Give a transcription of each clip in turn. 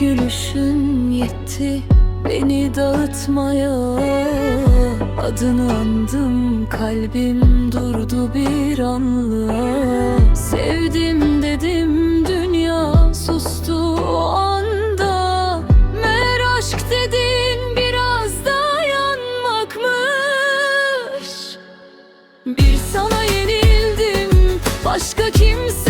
gülüşün yetti. Beni dağıtmaya Adını andım. Kalbim durdu bir anlığa Sevdim dedim dünya sustu o anda. Mer aşk dedin biraz dayanmak mı? Bir sana yenildim başka kimse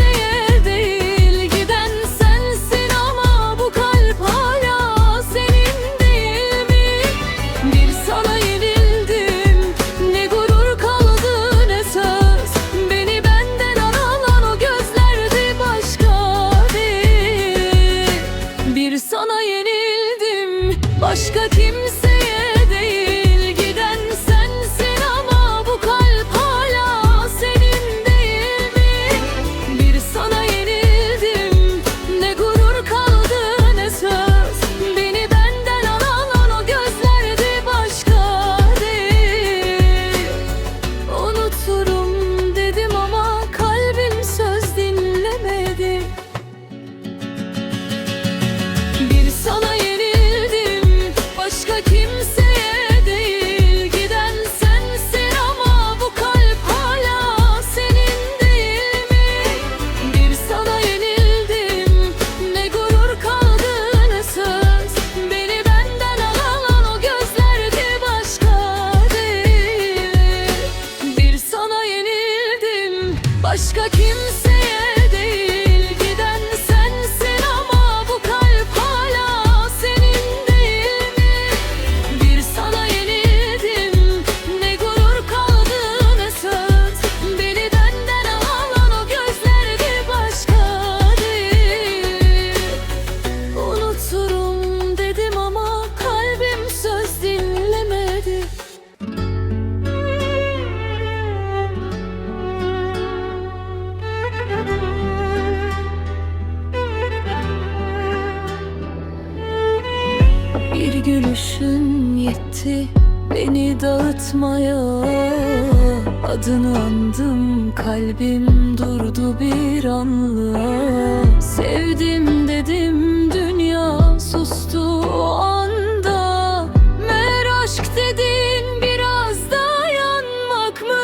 say gülüşün yetti. Beni dağıtmaya Adını andım. Kalbim durdu bir anla Sevdim dedim dünya sustu o anda. Mer aşk dedin biraz dayanmakmış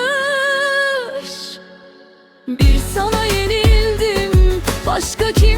Bir sana yenildim başka kim